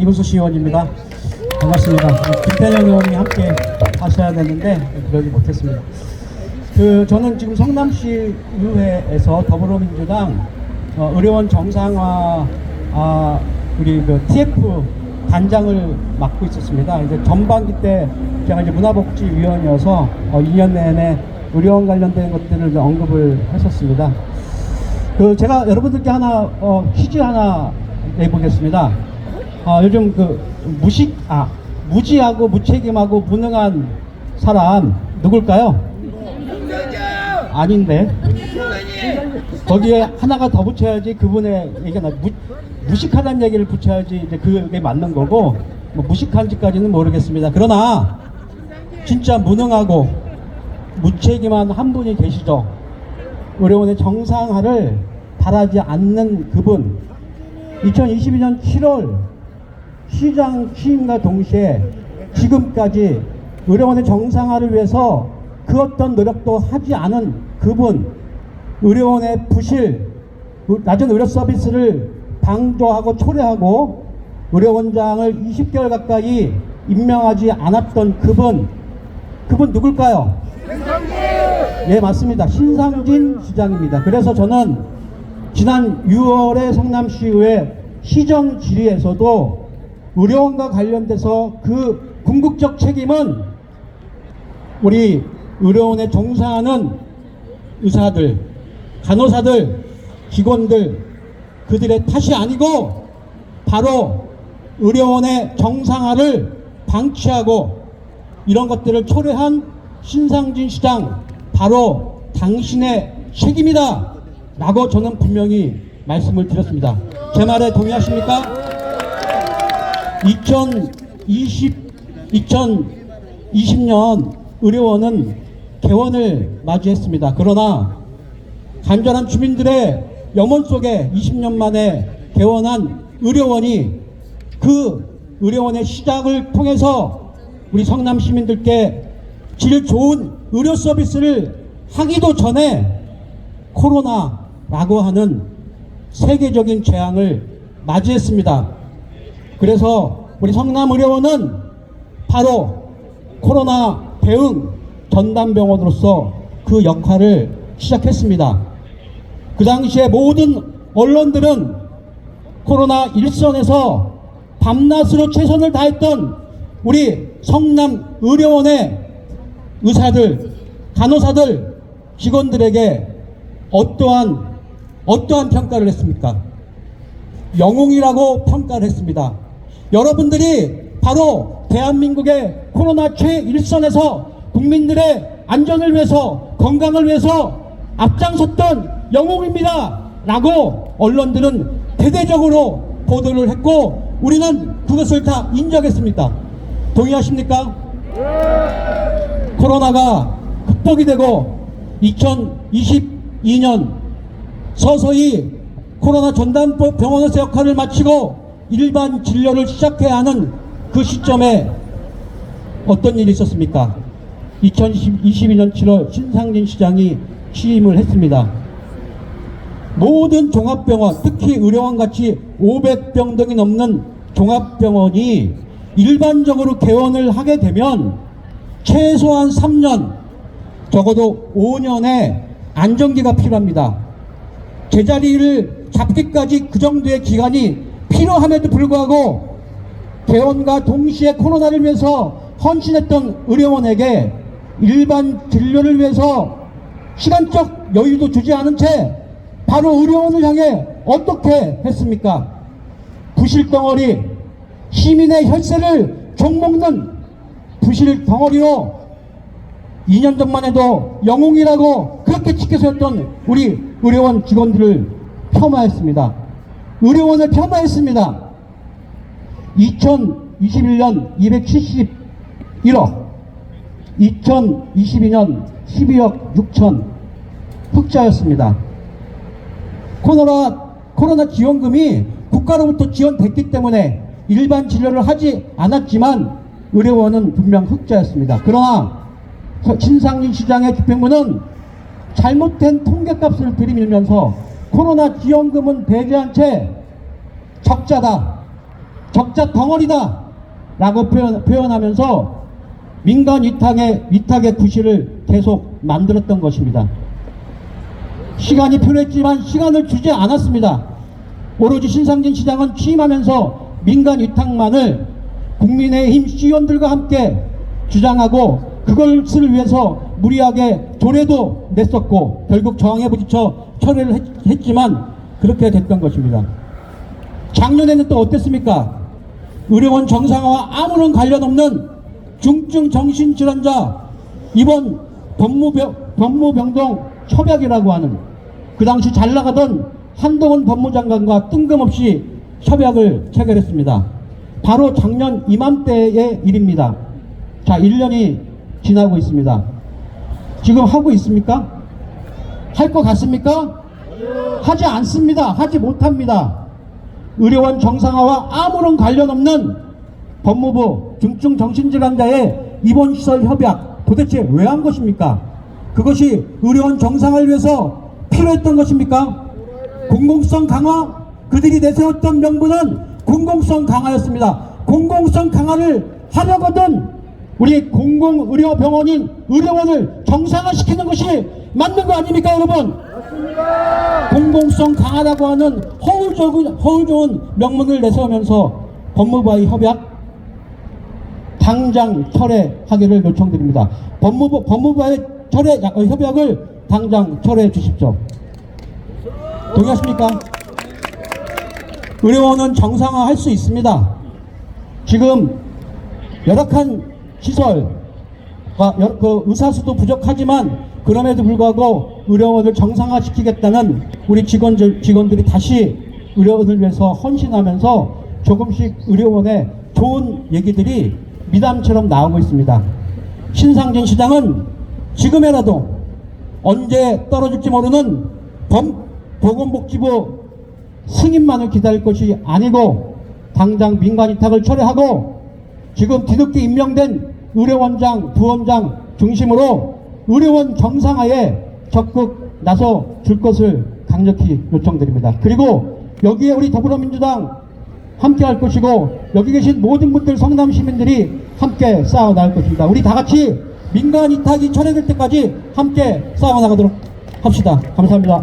이문수 시의원입니다. 반갑습니다. 김태년 의원이 함께 하셔야 되는데 그러지 못했습니다. 그 저는 지금 성남시 의회에서 더불어민주당 어, 의료원 정상화 아, 우리 그 TF 단장을 맡고 있었습니다. 이제 전반기 때 제가 이제 문화복지위원이어서 어, 2년 내내 의료원 관련된 것들을 언급을 했었습니다. 그 제가 여러분들께 하나 어, 퀴즈 하나 내보겠습니다. 어, 요즘 그 무식 아 무지하고 무책임하고 무능한 사람 누굴까요? 아닌데 거기에 하나가 더 붙여야지 그분의 얘기가 무식하다는 얘기를 붙여야지 이제 그게 맞는 거고 뭐 무식한지까지는 모르겠습니다. 그러나 진짜 무능하고 무책임한 한 분이 계시죠. 의료원의 정상화를 바라지 않는 그분 2022년 7월 시장 취임과 동시에 지금까지 의료원의 정상화를 위해서 그 어떤 노력도 하지 않은 그분 의료원의 부실 낮은 의료 서비스를 방조하고 초래하고 의료원장을 20개월 가까이 임명하지 않았던 그분 그분 누굴까요? 예, 맞습니다. 신상진 시장입니다. 그래서 저는 지난 6월에 성남시의회 시정 질의에서도 의료원과 관련돼서 그 궁극적 책임은 우리 의료원에 종사하는 의사들, 간호사들, 직원들 그들의 탓이 아니고 바로 의료원의 정상화를 방치하고 이런 것들을 초래한 신상진 시장 바로 당신의 책임이다 라고 저는 분명히 말씀을 드렸습니다. 제 말에 동의하십니까? 2020, 2020년 의료원은 개원을 맞이했습니다. 그러나 간절한 주민들의 염원 속에 20년 만에 개원한 의료원이 그 의료원의 시작을 통해서 우리 성남 시민들께 질 좋은 의료 서비스를 하기도 전에 코로나라고 하는 세계적인 재앙을 맞이했습니다. 그래서 우리 성남의료원은 바로 코로나 대응 전담병원으로서 그 역할을 시작했습니다. 그 당시에 모든 언론들은 코로나 일선에서 밤낮으로 최선을 다했던 우리 성남 의료원의 의사들, 간호사들, 직원들에게 어떠한 어떠한 평가를 했습니까? 영웅이라고 평가를 했습니다. 여러분들이 바로 대한민국의 코로나 최일선에서 국민들의 안전을 위해서 건강을 위해서 앞장섰던 영웅입니다. 라고 언론들은 대대적으로 보도를 했고 우리는 그것을 다 인정했습니다. 동의하십니까? 코로나가 극복이 되고 2022년 서서히 코로나 전담 병원에서 역할을 마치고 일반 진료를 시작해야 하는 그 시점에 어떤 일이 있었습니까? 2022년 7월 신상진 시장이 취임을 했습니다. 모든 종합병원, 특히 의료원 같이 500병 등이 넘는 종합병원이 일반적으로 개원을 하게 되면 최소한 3년, 적어도 5년의 안정기가 필요합니다. 제자리를 잡기까지 그 정도의 기간이 필요함에도 불구하고 개원과 동시에 코로나를 위해서 헌신했던 의료원에게 일반 진료를 위해서 시간적 여유도 주지 않은 채 바로 의료원을 향해 어떻게 했습니까? 부실 덩어리, 시민의 혈세를 종먹는 부실 덩어리로 2년 전만 해도 영웅이라고 그렇게 지켜세웠던 우리 의료원 직원들을 폄하했습니다. 의료원을 폄하했습니다. 2021년 271억, 2022년 12억 6천 흑자였습니다. 코로나, 코로나 지원금이 국가로부터 지원됐기 때문에 일반 진료를 하지 않았지만 의료원은 분명 흑자였습니다. 그러나 신상진 시장의 집행부는 잘못된 통계값을 들이밀면서 코로나 지원금은 배제한 채 적자다. 적자 덩어리다 라고 표현, 표현하면서 민간 위탁의, 위탁의 구실을 계속 만들었던 것입니다. 시간이 필요했지만 시간을 주지 않았습니다. 오로지 신상진 시장은 취임하면서 민간 위탁만을 국민의힘 시의원들과 함께 주장하고 그것을 위해서 무리하게 조례도 냈었고 결국 저항에 부딪혀 철회를 했, 했지만 그렇게 됐던 것입니다. 작년에는 또 어땠습니까? 의료원 정상화와 아무런 관련 없는 중증 정신질환자 이번 법무병, 법무병동 협약이라고 하는 그 당시 잘 나가던 한동훈 법무장관과 뜬금없이 협약을 체결했습니다. 바로 작년 이맘때의 일입니다. 자, 1년이 지나고 있습니다. 지금 하고 있습니까? 할 것 같습니까? 하지 않습니다. 하지 못합니다. 의료원 정상화와 아무런 관련 없는 법무부 중증 정신질환자의 입원시설 협약 도대체 왜 한 것입니까? 그것이 의료원 정상화를 위해서 필요했던 것입니까? 공공성 강화? 그들이 내세웠던 명분은 공공성 강화였습니다. 공공성 강화를 하려거든 우리 공공의료병원인 의료원을 정상화시키는 것이 맞는 거 아닙니까 여러분? 공공성 강하다고 하는 허울 좋은, 허울 좋은 명문을 내세우면서 법무부와의 협약 당장 철회하기를 요청드립니다. 법무부, 법무부와의 철회, 어, 협약을 당장 철회해 주십시오. 동의하십니까? 의료원은 정상화 할 수 있습니다. 지금 열악한 시설과 여- 그 의사수도 부족하지만 그럼에도 불구하고 의료원을 정상화시키겠다는 우리 직원들, 직원들이 다시 의료원을 위해서 헌신하면서 조금씩 의료원의 좋은 얘기들이 미담처럼 나오고 있습니다. 신상진 시장은 지금이라도 언제 떨어질지 모르는 범, 보건복지부 승인만을 기다릴 것이 아니고 당장 민간 위탁을 철회하고 지금 뒤늦게 임명된 의료원장, 부원장 중심으로 의료원 정상화에 적극 나서 줄 것을 강력히 요청드립니다. 그리고 여기에 우리 더불어민주당 함께 할 것이고 여기 계신 모든 분들 성남 시민들이 함께 싸워 나갈 것입니다. 우리 다 같이 민간 위탁이 철회될 때까지 함께 싸워 나가도록 합시다. 감사합니다.